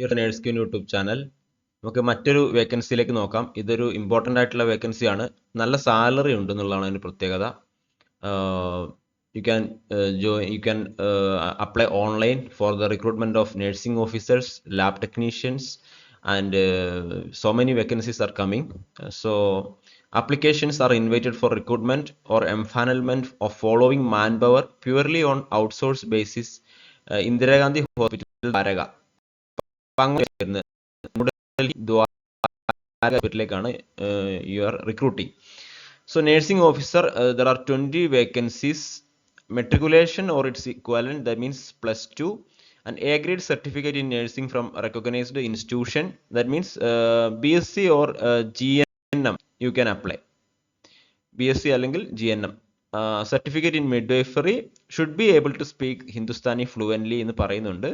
Dear nurse queen YouTube channel നമുക്ക് മറ്റൊരു വേക്കൻസിയിലേക്ക് നോക്കാം. ഇതൊരു ഇമ്പോർട്ടന്റ് ആയിട്ടുള്ള വേക്കൻസിയാണ് നല്ല സാലറി ഉണ്ട് എന്നുള്ളതാണ് അതിന്റെ പ്രത്യേകത. You can Joe you can apply online for the recruitment of nursing officers lab technicians and so many vacancies are coming so applications are invited for recruitment or empanelment of following man power purely on outsource basis Indira Gandhi hospital Dwarka പങ്കുചേർന്ന് New Delhi ദ്വാരിലേക്കാണ് you are recruiting so nursing officer there are twenty vacancies matriculation or its equivalent the means plus two and a grade certificate in nursing from recognised institution that means B S C or G N M you can apply B S C അല്ലെങ്കിൽ G N M uh, in midwifery should be able to speak Hindustani fluently എന്ന് പറയുന്നുണ്ട്.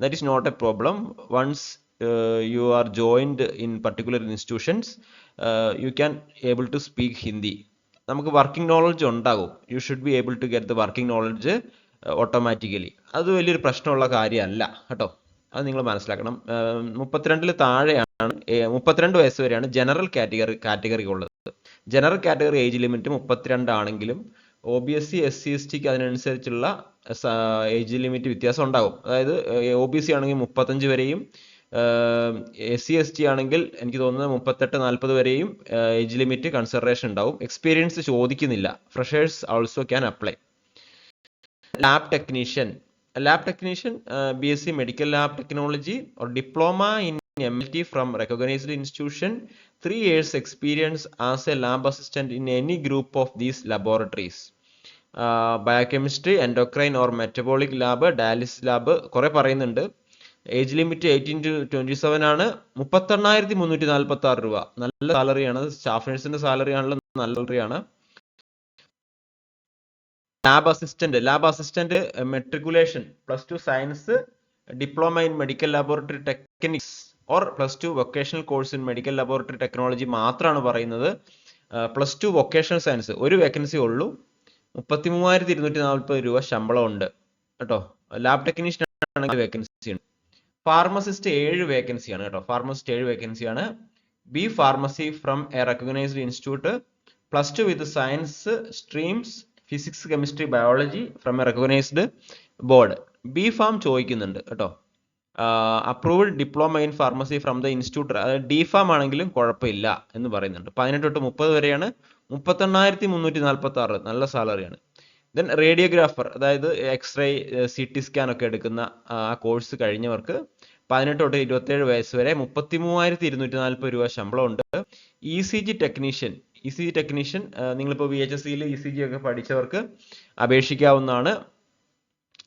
That is not a problem once you are joined in particular institutions you can able to speak Hindi നമുക്ക് working knowledge ഉണ്ടാകും. You should be able to get the working knowledge automatically അത് വലിയൊരു പ്രശ്നമുള്ള കാര്യമല്ല കേട്ടോ. അത് നിങ്ങൾ മനസ്സിലാക്കണം. മുപ്പത്തിരണ്ടിൽ താഴെയാണ് മുപ്പത്തിരണ്ട് വയസ്സ് വരെയാണ് ജനറൽ കാറ്റഗറി കാറ്റഗറി ഉള്ളത്. ജനറൽ കാറ്റഗറി ഏജ് ലിമിറ്റ് മുപ്പത്തിരണ്ട് ആണെങ്കിലും O B S C S C S tick അതിനനുസരിച്ചുള്ള ഏജ് ലിമിറ്റ് വ്യത്യാസം ഉണ്ടാകും. അതായത് ഒ ബി സി ആണെങ്കിൽ മുപ്പത്തഞ്ച് വരെയും എസ് സി എസ് ടി ആണെങ്കിൽ എനിക്ക് തോന്നുന്നത് മുപ്പത്തെട്ട് നാൽപ്പത് വരെയും ഏജ് ലിമിറ്റ് കൺസിഡറേഷൻ ഉണ്ടാവും. എക്സ്പീരിയൻസ് ചോദിക്കുന്നില്ല. Freshers also can apply lab technician lab technician B S C medical lab technology or diploma in M L T from recognised institution three years experience as a lab assistant in any group of these laboratories biochemistry endocrine or metabolic lab dialysis lab കുറെ പറയുന്നുണ്ട്. Age limit eighteen to twenty seven ആണ്. മുപ്പത്തെണ്ണായിരത്തി മുന്നൂറ്റി നാൽപ്പത്തി ആറ് രൂപ നല്ല സാലറിയാണ് staff നഴ്സിന്റെ salary ആണല്ലോ നല്ല സാലറിയാണ് lab assistant lab assistant matriculation plus two science diploma in medical laboratory techniques or plus two vocational course in medical laboratory technology മാത്രമാണ് പറയുന്നത്. പ്ലസ് ടു വൊക്കേഷണൽ സയൻസ് ഒരു വേക്കൻസി ഉള്ളൂ. മുപ്പത്തി മൂവായിരത്തി ഇരുന്നൂറ്റി നാൽപ്പത് രൂപ ശമ്പളം ഉണ്ട് കേട്ടോ? ലാബ് ടെക്നീഷ്യൻ ആണെങ്കിൽ വേക്കൻസി ഉണ്ട്. ഫാർമസിസ്റ്റ് ഏഴ് വേക്കൻസിയാണ് കേട്ടോ. ഫാർമസിസ്റ്റ് ഏഴ് വേക്കൻസിയാണ് B pharmacy from a recognised institute plus two with science streams physics chemistry biology from a recognised board B pharm ചോദിക്കുന്നുണ്ട് കേട്ടോ. Approved diploma in pharmacy from the institute അതായത് ഡി ഫാം ആണെങ്കിലും കുഴപ്പമില്ല എന്ന് പറയുന്നുണ്ട്. പതിനെട്ട് തൊട്ട് മുപ്പത് വരെയാണ് മുപ്പത്തെണ്ണായിരത്തി മുന്നൂറ്റി നാൽപ്പത്തി ആറ് നല്ല സാലറിയാണ്. ദെൻ റേഡിയോഗ്രാഫർ അതായത് x ray C T scan ഒക്കെ എടുക്കുന്ന ആ കോഴ്സ് കഴിഞ്ഞവർക്ക് പതിനെട്ട് തൊട്ട് ഇരുപത്തേഴ് വയസ്സ് വരെ മുപ്പത്തി മൂവായിരത്തി ഇരുന്നൂറ്റി നാൽപ്പത് രൂപ ശമ്പളം ഉണ്ട് E C G technician E C G technician നിങ്ങളിപ്പോൾ വി എച്ച് എസ് സിയിൽ ഇ സി ജി ഒക്കെ പഠിച്ചവർക്ക് അപേക്ഷിക്കാവുന്നതാണ്.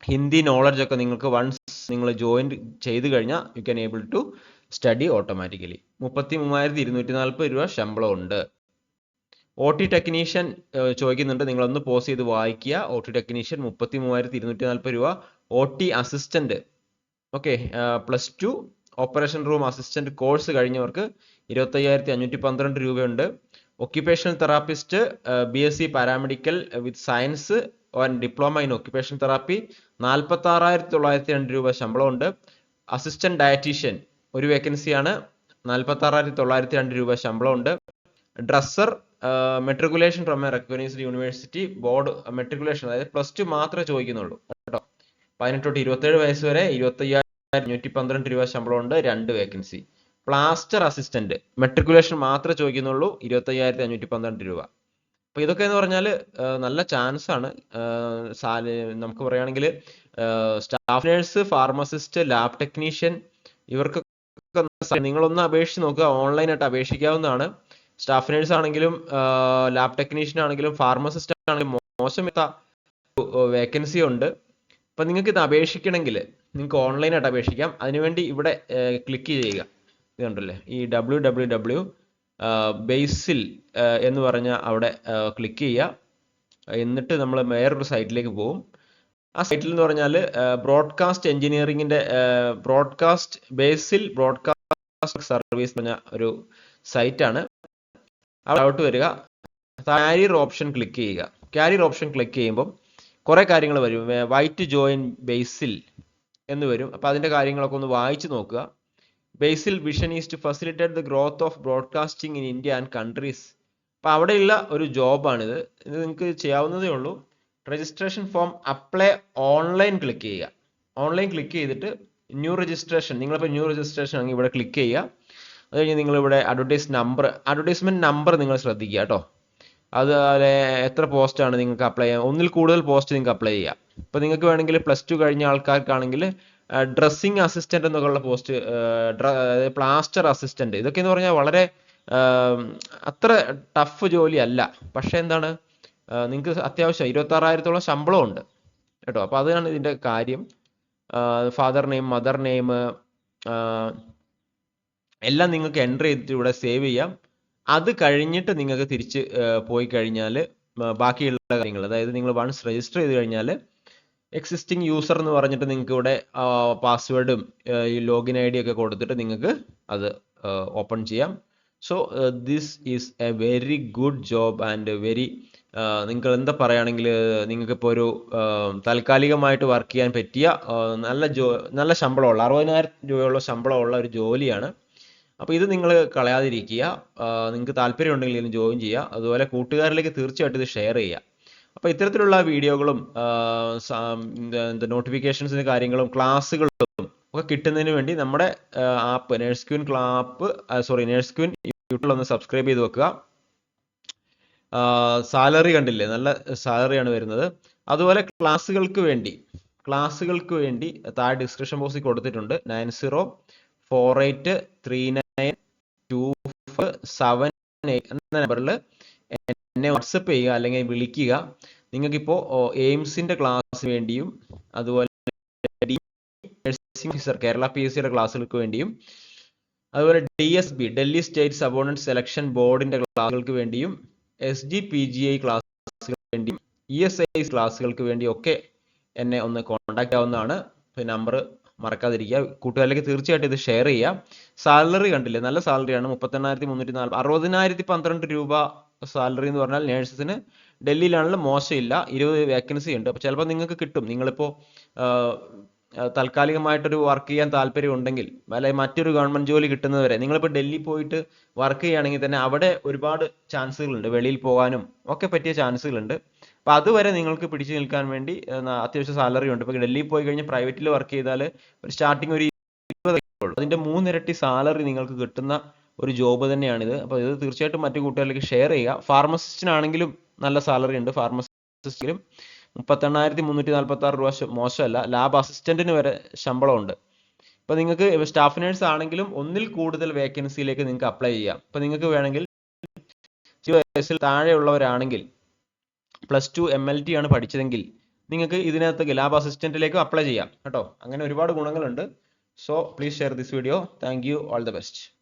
ഹിന്ദി നോളജ് ഒക്കെ നിങ്ങൾക്ക് വൺസ് നിങ്ങൾ ജോയിൻ ചെയ്ത് കഴിഞ്ഞാൽ you can able to study automatically മുപ്പത്തി മൂവായിരത്തി ഇരുന്നൂറ്റി നാൽപ്പത് രൂപ ശമ്പളം ഉണ്ട് ഒ ടി ടെക്നീഷ്യൻ ചോദിക്കുന്നുണ്ട്. നിങ്ങളൊന്ന് പോസ് ചെയ്ത് വായിക്കുക. ഒ ടി ടെക്നീഷ്യൻ മുപ്പത്തി മൂവായിരത്തി ഇരുന്നൂറ്റി നാൽപ്പത് രൂപ O T assistant okay plus two operation room assistant course കഴിഞ്ഞവർക്ക് ഇരുപത്തയ്യായിരത്തി അഞ്ഞൂറ്റി പന്ത്രണ്ട് രൂപയുണ്ട്. Occupational therapist B S C paramedical with science and diploma in occupational therapy നാൽപ്പത്തി ആറായിരത്തി തൊള്ളായിരത്തി രണ്ട് രൂപ ശമ്പളമുണ്ട്. അസിസ്റ്റന്റ് ഡയറ്റീഷ്യൻ ഒരു വേക്കൻസിയാണ് നാൽപ്പത്തി ആറായിരത്തി തൊള്ളായിരത്തി രണ്ട് രൂപ ശമ്പളമുണ്ട്. Dresser matriculation from a recognised university board matriculation അതായത് പ്ലസ് ടു മാത്രമേ ചോദിക്കുന്നുള്ളൂ. കേട്ടോ. പതിനെട്ട് തൊട്ട് ഇരുപത്തേഴ് വയസ്സ് വരെ ഇരുപത്തയ്യായിരത്തി അഞ്ഞൂറ്റി പന്ത്രണ്ട് രൂപ ശമ്പളമുണ്ട് രണ്ട് വേക്കൻസി പ്ലാസ്റ്റർ അസിസ്റ്റന്റ് മെട്രിക്കുലേഷൻ മാത്രമേ ചോദിക്കുന്നുള്ളൂ ഇരുപത്തയ്യായിരത്തി അഞ്ഞൂറ്റി പന്ത്രണ്ട് രൂപ. അപ്പൊ ഇതൊക്കെ എന്ന് പറഞ്ഞാൽ നല്ല ചാൻസ് ആണ്. നമുക്ക് പറയുകയാണെങ്കിൽ staff nurse pharmacist lab technician ഇവർക്കൊക്കെ നിങ്ങളൊന്ന് അപേക്ഷിച്ച് നോക്കുക ഓൺലൈനായിട്ട് അപേക്ഷിക്കാവുന്നതാണ്. സ്റ്റാഫ് നേഴ്സ് ആണെങ്കിലും ലാബ് ടെക്നീഷ്യൻ ആണെങ്കിലും ഫാർമസിസ്റ്റ് ആണെങ്കിലും മോശമില്ലാത്ത വേക്കൻസി ഉണ്ട്. അപ്പം നിങ്ങൾക്ക് ഇത് അപേക്ഷിക്കണമെങ്കിൽ നിങ്ങൾക്ക് ഓൺലൈനായിട്ട് അപേക്ഷിക്കാം. അതിനുവേണ്ടി ഇവിടെ ക്ലിക്ക് ചെയ്യുക. ഇതുണ്ടല്ലേ ഈ ഡബ്ല്യു ഡബ്ല്യു ഡബ്ല്യു ബേസിൽ എന്ന് പറഞ്ഞ അവിടെ ക്ലിക്ക് ചെയ്യുക. എന്നിട്ട് നമ്മൾ വേറൊരു സൈറ്റിലേക്ക് പോകും. ആ സൈറ്റിൽ എന്ന് പറഞ്ഞാൽ ബ്രോഡ്കാസ്റ്റ് എഞ്ചിനീയറിംഗിന്റെ ബ്രോഡ്കാസ്റ്റ് ബേസിൽ ബ്രോഡ്കാസ്റ്റ് സർവീസ് പറഞ്ഞ ഒരു സൈറ്റാണ്. അവിടെ ഔട്ട് വരിക. കാരിയർ ഓപ്ഷൻ ക്ലിക്ക് ചെയ്യുക. കാരിയർ ഓപ്ഷൻ ക്ലിക്ക് ചെയ്യുമ്പം കുറേ കാര്യങ്ങൾ വരും. വൈറ്റ് ജോയിൻ ബേസിൽ എന്ന് വരും. അപ്പോൾ അതിന്റെ കാര്യങ്ങളൊക്കെ ഒന്ന് വായിച്ചു നോക്കുക. BECIL vision is to facilitate the growth of broadcasting in India and countries അപ്പോൾ അവിടെയുള്ള ഒരു ജോബാണിത്. ഇത് നിങ്ങൾക്ക് ചെയ്യാവുന്നതേ ഉള്ളൂ. Registration form apply online click ചെയ്യുക. ഓൺലൈൻ ക്ലിക്ക് ചെയ്തിട്ട് ന്യൂ രജിസ്ട്രേഷൻ നിങ്ങളിപ്പോൾ ന്യൂ രജിസ്ട്രേഷൻ ആണെങ്കിൽ ഇവിടെ ക്ലിക്ക് ചെയ്യുക. അത് കഴിഞ്ഞ് നിങ്ങൾ ഇവിടെ അഡ്വർടൈസ് നമ്പർ അഡ്വർടൈസ്മെന്റ് നമ്പർ നിങ്ങൾ ശ്രദ്ധിക്കുക കേട്ടോ. അതുപോലെ എത്ര പോസ്റ്റാണ് നിങ്ങൾക്ക് അപ്ലൈ ചെയ്യാൻ ഒന്നിൽ കൂടുതൽ പോസ്റ്റ് നിങ്ങൾക്ക് അപ്ലൈ ചെയ്യാം. ഇപ്പോൾ നിങ്ങൾക്ക് വേണമെങ്കിൽ പ്ലസ് ടു കഴിഞ്ഞ ആൾക്കാർക്കാണെങ്കിൽ ഡ്രസ്സിങ് അസിസ്റ്റന്റ് എന്നൊക്കെയുള്ള പോസ്റ്റ് പ്ലാസ്റ്റർ അസിസ്റ്റന്റ് ഇതൊക്കെ എന്ന് പറഞ്ഞാൽ വളരെ അത്ര ടഫ് ജോലിയല്ല. പക്ഷേ എന്താണ് നിങ്ങൾക്ക് അത്യാവശ്യം ഇരുപത്താറായിരത്തോളം ശമ്പളം ഉണ്ട് കേട്ടോ. അപ്പോൾ അതാണ് ഇതിന്റെ കാര്യം. ഫാദർ നെയിം മദർ നെയിം എല്ലാം നിങ്ങൾക്ക് എന്റർ ചെയ്തിട്ട് ഇവിടെ സേവ് ചെയ്യാം. അത് കഴിഞ്ഞിട്ട് നിങ്ങൾക്ക് തിരിച്ച് പോയി കഴിഞ്ഞാൽ ബാക്കിയുള്ള കാര്യങ്ങൾ അതായത് നിങ്ങൾ വൺസ് രജിസ്റ്റർ ചെയ്ത് കഴിഞ്ഞാൽ എക്സിസ്റ്റിംഗ് യൂസർ എന്ന് പറഞ്ഞിട്ട് നിങ്ങൾക്ക് ഇവിടെ പാസ്വേഡും ഈ ലോഗിൻ ഐ ഡി ഒക്കെ കൊടുത്തിട്ട് നിങ്ങൾക്ക് അത് ഓപ്പൺ ചെയ്യാം. So this is a very good job and very നിങ്ങൾ എന്താ പറയുകയാണെങ്കിൽ നിങ്ങൾക്ക് ഇപ്പോൾ ഒരു താൽക്കാലികമായിട്ട് വർക്ക് ചെയ്യാൻ പറ്റിയ നല്ല ജോ നല്ല ശമ്പളമുള്ള അറുപതിനായിരം രൂപയുള്ള ശമ്പളമുള്ള ഒരു ജോലിയാണ്. അപ്പോൾ ഇത് നിങ്ങൾ കളയാതിരിക്കുക. നിങ്ങൾക്ക് താല്പര്യം ഉണ്ടെങ്കിൽ ഇതിന് ജോയിൻ ചെയ്യുക. അതുപോലെ കൂട്ടുകാരിലേക്ക് തീർച്ചയായിട്ടും ഇത് ഷെയർ ചെയ്യുക. അപ്പോൾ ഇത്തരത്തിലുള്ള വീഡിയോകളും നോട്ടിഫിക്കേഷൻസിന്റെ കാര്യങ്ങളും ക്ലാസ്സുകളും ഒക്കെ കിട്ടുന്നതിന് വേണ്ടി നമ്മുടെ app nurse queen clap sorry nurse queen യൂട്യൂബിൽ ഒന്ന് സബ്സ്ക്രൈബ് ചെയ്ത് വെക്കുക. സാലറി കണ്ടില്ലേ? നല്ല സാലറിയാണ് വരുന്നത്. അതുപോലെ ക്ലാസ്സുകൾക്ക് വേണ്ടി ക്ലാസ്സുകൾക്ക് വേണ്ടി താഴെ ഡിസ്ക്രിപ്ഷൻ ബോക്സിൽ കൊടുത്തിട്ടുണ്ട്. Nine zero four eight three seven eight എന്ന നമ്പറിൽ എന്നെ വാട്സപ്പ് ചെയ്യുക അല്ലെങ്കിൽ വിളിക്കുക. നിങ്ങൾക്കിപ്പോൾ എയിംസിന്റെ ക്ലാസ് വേണ്ടിയും അതുപോലെ nursing officer Kerala P S സിയുടെ ക്ലാസ്സുകൾക്ക് വേണ്ടിയും അതുപോലെ D S B Delhi state subordinate selection ബോർഡിന്റെ ക്ലാസ്സുകൾക്ക് വേണ്ടിയും S G P G I ക്ലാസ്സുകൾക്ക് വേണ്ടിയും ഇ എസ് ഐ ക്ലാസ്സുകൾക്ക് വേണ്ടിയും ഒക്കെ എന്നെ ഒന്ന് കോൺടാക്ട് ആവുന്നതാണ് നമ്പർ മറക്കാതിരിക്കുക. കൂട്ടുകാരിലേക്ക് തീർച്ചയായിട്ടും ഇത് ഷെയർ ചെയ്യുക. സാലറി കണ്ടില്ലേ? നല്ല സാലറിയാണ് മുപ്പത്തെണ്ണായിരത്തി മുന്നൂറ്റി നാല് അറുപതിനായിരത്തി പന്ത്രണ്ട് രൂപ സാലറി എന്ന് പറഞ്ഞാൽ നേഴ്സസിന് ഡൽഹിയിലാണെങ്കിലും മോശമില്ല. ഇരുപത് വേക്കൻസി ഉണ്ട്. അപ്പോൾ ചിലപ്പോൾ നിങ്ങൾക്ക് കിട്ടും. നിങ്ങളിപ്പോൾ താൽക്കാലികമായിട്ടൊരു വർക്ക് ചെയ്യാൻ താല്പര്യം ഉണ്ടെങ്കിൽ അല്ലെങ്കിൽ മറ്റൊരു ഗവൺമെന്റ് ജോലി കിട്ടുന്നത് കിട്ടുന്നതുവരെ നിങ്ങളിപ്പോൾ ഡൽഹി പോയിട്ട് വർക്ക് ചെയ്യുകയാണെങ്കിൽ തന്നെ അവിടെ ഒരുപാട് ചാൻസുകളുണ്ട്. വെളിയിൽ പോകാനും ഒക്കെ പറ്റിയ ചാൻസുകളുണ്ട്. അപ്പോൾ അതുവരെ നിങ്ങൾക്ക് പിടിച്ചു നിൽക്കാൻ വേണ്ടി അത്യാവശ്യം സാലറി ഉണ്ട്. ഇപ്പോൾ ഡൽഹിയിൽ പോയി കഴിഞ്ഞാൽ പ്രൈവറ്റിൽ വർക്ക് ചെയ്താൽ ഒരു സ്റ്റാർട്ടിങ് ഒരു ഇരുപത് അതിന്റെ മൂന്നിരട്ടി സാലറി നിങ്ങൾക്ക് കിട്ടുന്ന ഒരു ജോബ് തന്നെയാണിത്. അപ്പോൾ ഇത് തീർച്ചയായിട്ടും മറ്റു കൂട്ടുകാരിലേക്ക് ഷെയർ ചെയ്യുക. ഫാർമസിസ്റ്റിനാണെങ്കിലും നല്ല സാലറി ഉണ്ട്. ഫാർമസിസ്റ്റിലും മുപ്പത്തെണ്ണായിരത്തി മുന്നൂറ്റി നാൽപ്പത്തി ആറ് രൂപ മോശമല്ല. ലാബ് അസിസ്റ്റന്റിന് വരെ ശമ്പളമുണ്ട്. ഇപ്പൊ നിങ്ങൾക്ക് സ്റ്റാഫ് നേഴ്സ് ആണെങ്കിലും ഒന്നിൽ കൂടുതൽ വേക്കൻസിയിലേക്ക് നിങ്ങൾക്ക് അപ്ലൈ ചെയ്യാം. ഇപ്പൊ നിങ്ങൾക്ക് വേണമെങ്കിൽ വയസ്സിൽ താഴെയുള്ളവരാണെങ്കിൽ plus two M L T ആണ് പഠിച്ചതെങ്കിൽ നിങ്ങൾക്ക് ഇതിനകത്ത് ലാബ് അസിസ്റ്റന്റിലേക്ക് അപ്ലൈ ചെയ്യാം. കേട്ടോ? അങ്ങനെ ഒരുപാട് ഗുണങ്ങളുണ്ട്. So please share this video. Thank you. All the best.